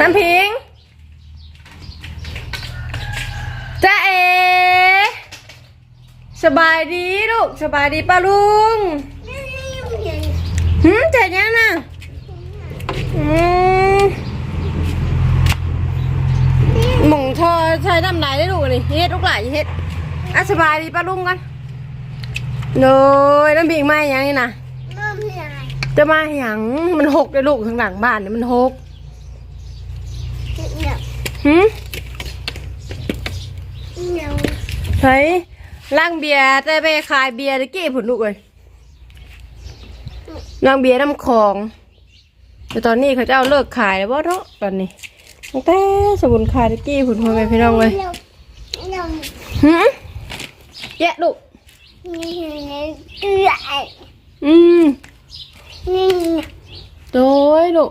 น้ำพิงจ้าเอ สบายดีลูก สบายดีป้าลุงหืมเจ็ดยังนะอืมหม่งทอใช้น้ำลายได้ลูกนี่เฮ็ดลูกหลายเฮ็ดอะสบายดีป้าลุงกันโดยน้ำพิงมาอย่างนี้นะจะมาอย่างมันหกเลยลูกข้างหลังบ้านเนี่ยมันหก หืมเฮ้ยล่างเบียร์แต่ไปขายเบียร์ตะกี้ผุนลูกเลยล่างเบียร์น้ำคลองแต่ตอนนี้เขาจะเอาเลิกขายแล้วว่าเนาะตอนนี้ตั้งแต่สมุนขายตะกี้ผุนพ่อแม่พี่น้องเลยหืมแยะลูกอืมโดยลูก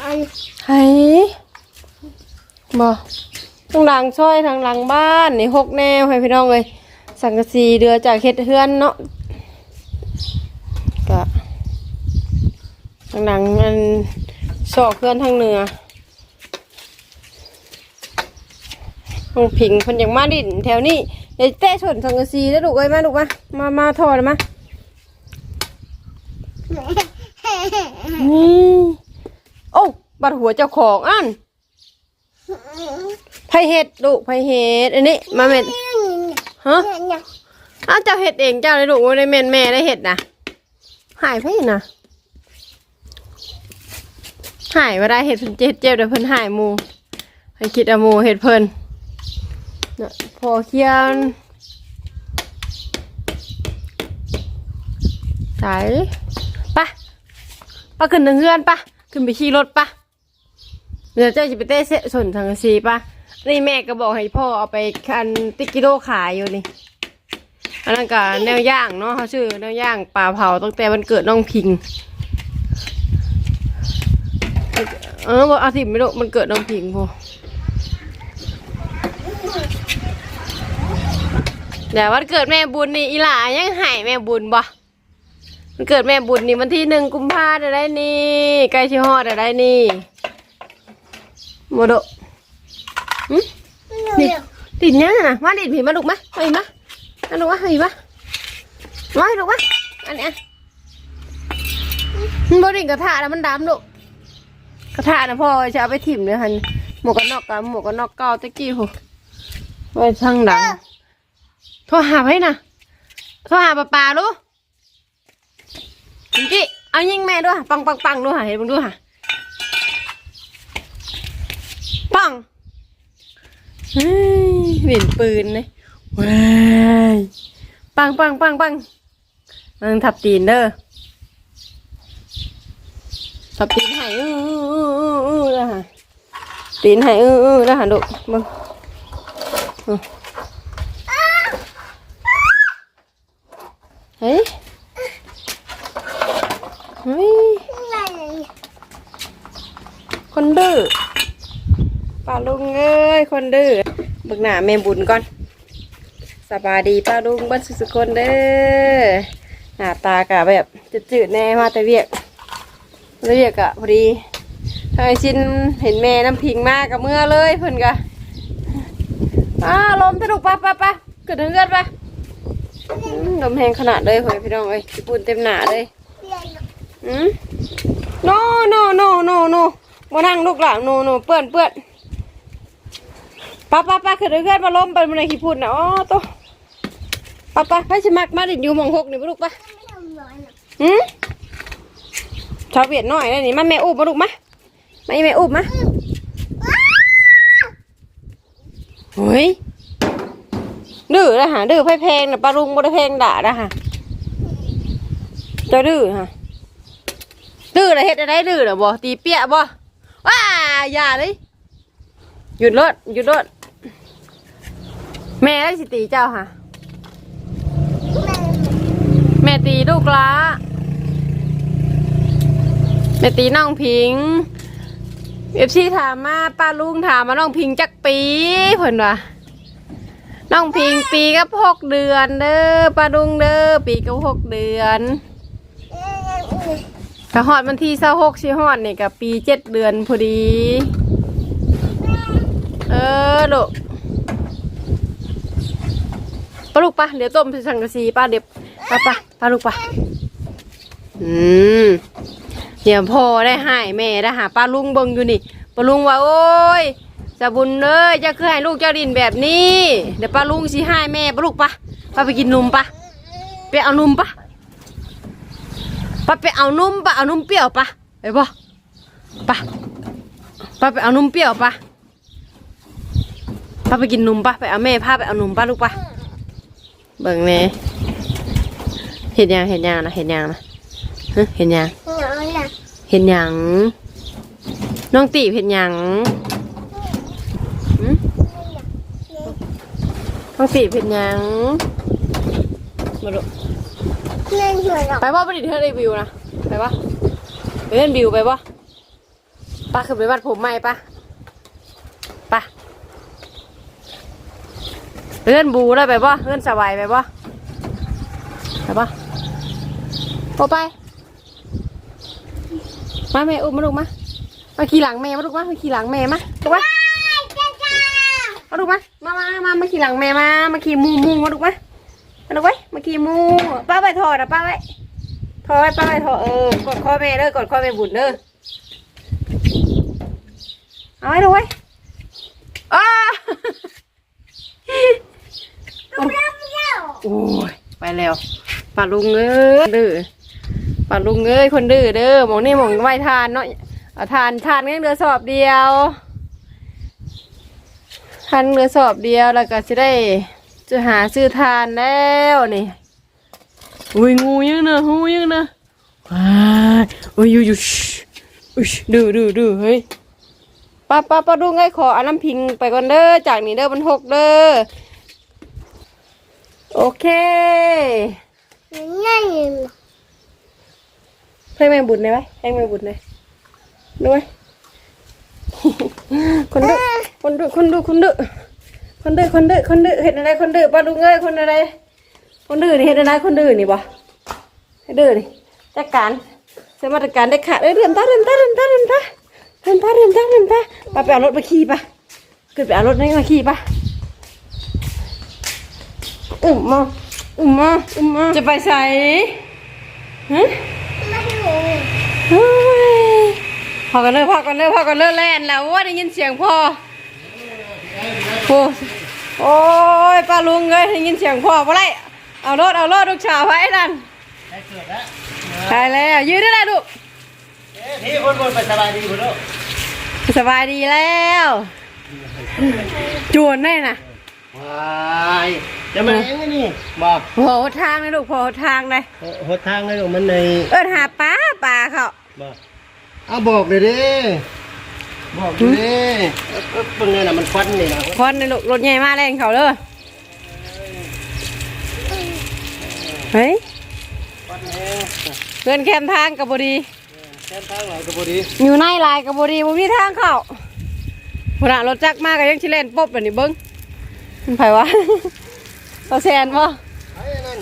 ออกตะกี้เห็นไหมลูกละอืมมันสิทับตีนเออเออเออไห้อือเห็นได้ไห้อือนะบอกบอกว่าลูกด้วยล่ะไห้อือไห้ไปได้ลูกหืมอืมไห้บอกทางหลังช่วยทางหลังบ้านนี่หกแนวให้พี่น้องเลยสังกะสีเดือจากเฮ็ดเฮือนเนาะก็ทางหลังมันสอกเฮือนทางเหนือทางผิงคนอย่างมาดินแถวนี้เดี๋ยวเตะชนสังกะสีแล้วลูกเอ้ยมาลูกมามามาถอดมานี่โอ้ บัดหัวเจ้าของอันไผเห็ดลูกไผเห็ดอันนี้มาเม็ดฮะอ้าวเจ้าเห็ดเองเจ้าเลยลูกได้แม่นแม่ได้เห็ดนะหายไปนะหายมาได้เห็ดเพิ่นเจ็บเจ็บเดี๋ยวเพิ่นหายหมูให้คิดเอาหมูเห็ดเพิ่นพอเคียนใส่ปะปะขึ้นถึงเฮือนปะขึ้นไปขี่รถปะ เดี๋ยวเจ้าจะไปเต้เสะส่วนสังกะสีปะนี่แม่ก็บอกให้พ่อเอาไปคันติกิโลขายอยู่นี่อันนั้นก็แนวย่างเนาะเขาชื่อแนวย่างปลาเผาตั้งแต่วันเกิดน้องพิง เออบอกอาทิตย์ไม่รู้มันเกิดน้องพิงพอแต่วันเกิดแม่บุญนี่อีหล่ายังหายแม่บุญบ่มันเกิดแม่บุญนี่วันที่หนึ่งกุมภาพันธ์ได้นี่ใกล้ชิฮอดได้นี่ โมโดะหึดิดินยังนะมาดินผีมาลูกมะมาอีกมะมาลูกมะมาอีมะมาให้ลูกมะอันเนี้ยมันบดินกระทะนะมันดำลูกกระทะนะพ่อจะเอาไปถิ่มเลยฮันหมวกกันนอกกับหมวกกันนอกเก่าตะกี้โหไว้ช่างดังโทรหาให้นะโทรหาป้าปาลูกจิงกี้เอายิงแม่ด้วยปังปังปังด้วยเห็นมึงด้วยค่ะ ปังเฮ้ยเหรียญปืนเลยว้ายปังปังปังปังมันทับตีนเด้อทับตีนให้อื้ออื้ออื้ออื้ออื้อแล้วฮะตีนให้อื้ออื้อแล้วฮะดุมึงอื้อเฮ้ยเฮ้ยคนดื้อ ป้าลุงเอ้ยคนดื้อเบึกหน้าแม่บุญก่อนสบายดีป้าลุงบ้านสุกๆคนเด้อหน้าตากะแบบจืดๆแน่มาแต่เวียกแล้วเวียกอะพอดีทางไอชินเห็นแม่น้ำพิงมากกับเมื่อเลยเพิ่นกะอ้าลมสนุกปะปะปะเกิดถึงเกิดปะลมแรงขนาดเลยเฮ้ยพี่น้องเอ้ยญี่ปุ่นเต็มหนาเลยอืม no no no no no มานั่งลูกหลานโนโนเปื้อนเปื้อน ป้าป้าป้าคือเพื่อนมาล้มไปมันในขี้พุ่นนะอ๋อโตป้าป้าไปชิมักมาดิอยู่มองหกนี่ลูกป้าหืมชาวเวียดน้อยเลยนี่มาแม่อุบมาลูกมามาแม่อุบมาเฮ้ยดื้อนะฮะดื้อไพ่แพงนะปลาลุงบ่ได้แพงด่านะฮะจะดื้อฮะดื้อเลยเฮ็ดอะไรดื้อเหรอบ่ตีเปียบ่ว้าอย่าเลยหยุดรถหยุดรถ แม่ได้สิตีเจ้าค่ะ แม่ตีลูกละแม่ตีน้องพิงเอฟซีถามมาป้าลุงถามมาน้องพิงจักปีเพิ่นว่าน้องพิงปีกับหกเดือนเด้อป้าลุงเด้อปีกับหกเดือนถ้าฮอดวันที่เศร้าหกสิฮอดนี่กับปีเจ็ดเดือนพอดี เออลูก ปลาลูกปะเดี๋ยวต้มใส่สังกะสีป้าเดี๋ยวปะปะปลาลูกปะอืมเดี๋ยวพ่อได้ให้แม่ได้หาป้าลุงเบิ่งอยู่นี่ป้าลุงว่าโอ้ยจะบุญเอ้ยจะคือให้ลูกเจ้าดินแบบนี้ เดี๋ยวป้าลุงสิให้แม่ป้าลูกปะป้าไปกินนมปะไปเอานมปะป้าไปเอานมปะเอานมเปรี้ยวปะไปบ่ปะป้าไปเอานมเปรี้ยวปะป้าไปกินนมป้าไปเอาแม่พาไปเอานมป้าลูกป้า เบิ่งแน่เห็นยังเห็นยังนะเห็นยังนะฮะเห็นยังเห็นยังน้องตีบเห็นยังหึน้องตีบเห็นยังมาดูไปว่าประดิษฐ์เธอได้วิวนะไปปะไปเล่นวิวไปปะป้าคือไปวัดผมใหม่ปะปะ เลื่อนบูได้ไปป่เลื่อนสบายไปป่ไปป่ะโอไป มาแม่อุ้มมาลูกมามาขี่หลังแม่มาลูกมามาขี่หลังแม่มาลูกมามาลูกมามามามามาขี่หลังแม่มา มาขี่มูมูมาลูกมามาลูกไว้มาขี่มูป้าไปถอดนะป้าไว้ถอดไว้ป้าไว้ถอดเออกดข้อแม่เด้อกดข้อแม่บุญเด้อเอาไว้ลูกไว้อ้า โอ้ยไปแล้วป่าลุงเอ้ยดื้อป่าลุงเอ้ยคนดื้อเด้อหมองนี่หมองไหวทานเนาะเอาทานทานงั้นเดือสอบเดียวทานเดือสอบเดียวแล้วก็จะได้จะหาซื้อทานแล้วนี่อุ้ยงูยังนะงูยังนะว้ายอุ้ยอยู่อยู่อุ้ยดื้อดื้อดื้อเฮ้ย ป้าป้าป้าลุงเอ้ยขออาน้ำพิงไปก่อนเด้อจากนี้เด้อมันหกเด้อโอเคให้แม่บุญได้ไหมให้แม่บุญได้ด้วยคนดื้อคนดื้อคนดื้อคนดื้อคนดื้อคนดื้อคนดื้อเห็นอะไรคนดื้อปลาดุงเอ้ยคนอะไร คนดื้อนี่เห็นอะไรคนดื้อนี่บ่ให้ดื้อนี่จัดการสมาตรการได้ขาดเอ้ยเดินตาเดินตาเดินตาเดินตา เดินตาเดินตาเดินตาไปไปเอารถมาขี่ปะขึ้นไปเอารถนี่มาขี่ปะอุ้มมาอุ้มมาอุ้มมาจะไปใส่ฮะเฮ้ยพอกันเลยพอกันเลยพอกันเลยแล่นแล้วว่าได้ยินเสียงพ่อโอ้โอ้ยป้าลุงเลยได้ยินเสียงพ่อบ่ไรเอารถเอารถลูกสาวไว้นั่นได้เกิดแล้วไปแล้วยืนได้แล้วลูกเอ๊ะพี่คนบนไปสบายดีคุณลูก สบายดีแล้วจวนได้น่ะว้ายจะมาเองไงนี่บอกโหหดทางเลยลูกโหดทางเลยหดทางเลยลูกมันในเอิ้นหาป้าป้าเขาบอกเอาบอกเลยดิบอกเลยดิเอ๊ะเป็นไงน่ะมันควันนี่นะควันในลูกรถใหญ่มาแรงเขาเลยเฮ้ยควันแห้งเกินแคมทางกับบดีแค่ ทางไหนก็พอดีอยู่ในลายกับบดีบ่มีทางเข้าพนารถจักรมาก็ยังชิเล่นป๊บแบบนี้เบิ้งมันไผวะต่อแซนบ่ไอ้นั่น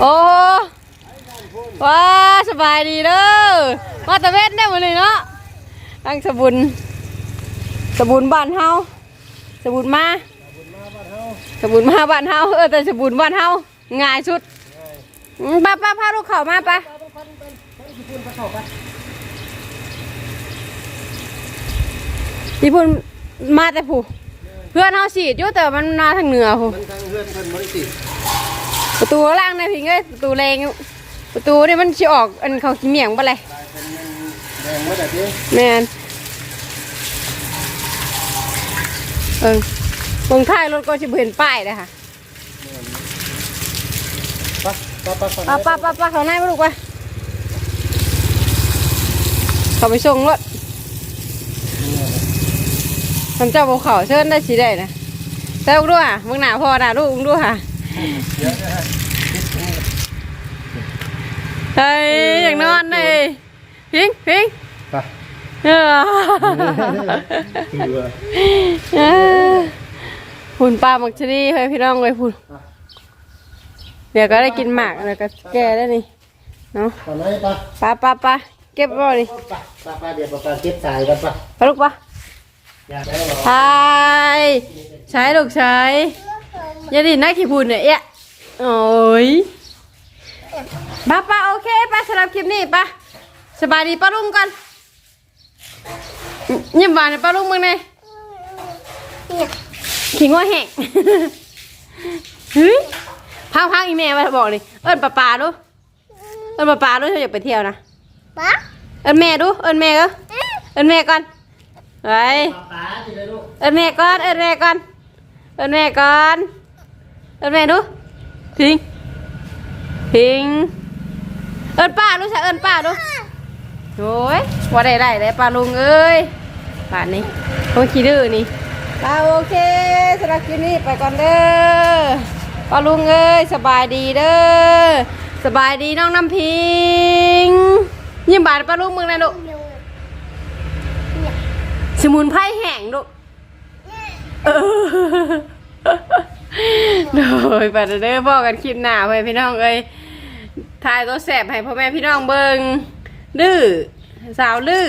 โอ้ว้าสบายดีเด้อมาตะเวนได้หมดเลยเนาะตั้งสบุนสบุนบ้านเฮาสบุนมาสบุนมาบ้านเฮาเออแต่สบุนบ้านเฮาง่ายสุดอืมป้าป้าพาลูกเข้ามาป้า ญี่ปุ่นมาแต่ผู้เพื่อนเขาฉีดอยู่แต่มันมาทางเหนือผู้มันทางเพื่อนเพื่อนบริสิทธิ์ประตูล่างในพิงเอ้ยประตูแรงอยู่ประตูนี่มันชิออกอันเขาขี้เมียงปะเลยลายเป็นมันแรงไม่ได้ดิแมนเออตรงท้ายรถก็จะเห็นป้ายเลยค่ะปะปะปะป้าป้าป้าป้าเขาในมาลูกไปเขาไปส่งรถ ทำเจ้าภูเขาเชิญได้สีได้นะแต่ลูกด้วยมึงหนาพอหนาลูกมึงด้วยค่ะเดี๋ยวนะฮะเฮ้ยอย่างนอนเลยพิงพิงไปเออคือว่าเออหุ่นปลาหมักชะนีเฮ้ยพี่น้องเลยพุ่นเดี๋ยวก็ได้กินหมากแล้วก็แก่ได้วนี่เนาะตอนไหนปะปลาปลาปลาเก็บบ่ดิปะปะปะเดี๋ยวปะปะเก็บสายกันปะไปลูกปะอย่าได้หรอ ใช่ใช้ลูกใช้อย่าดินักขี้พุ่นเนี่ยเอ๊ะโอ้ยป้าป้าโอเคป้าสำหรับคลิปนี้ป้าสบายดีป้าลุงกันยิ้มหวานให้ป้าลุงมึงไงขิงว่าแห้งเฮ้ยพังพังอีเมลมาบอกนี่เอิญป้าป้าดูเอิญป้าป้าดูเธออยากไปเที่ยวนะป๊าเอิญแม่ดูเอิญแม่ก็เอิญแม่ก่อน ไปปะปะที่เลยลูกเอิญแม่ก่อนเอิญแม่ก่อนเอิญแม่ก่อนเอิญแม่ดูพิงพิงเอิญป้าดูใช่เอิญป้าดูโอ้ยว่าได้ได้เลยป้าลุงเอ้ยป่านนี้คงขี้ดื้อนี่ป้าโอเคสำหรับคลิปนี้ไปก่อนเด้อป้าลุงเอ้ยสบายดีเด้อสบายดีน้องน้ำพิงยิ้มบาดป้าลุงมึงนะลูก สมุนไพรแห้งลูกเออโดยไปเด้อบอกกันคลิปหน้าไปพี่น้องเอ้ยทายตัวแสบให้พ่อแม่พี่น้องเบิงดื้อสาวลื้อ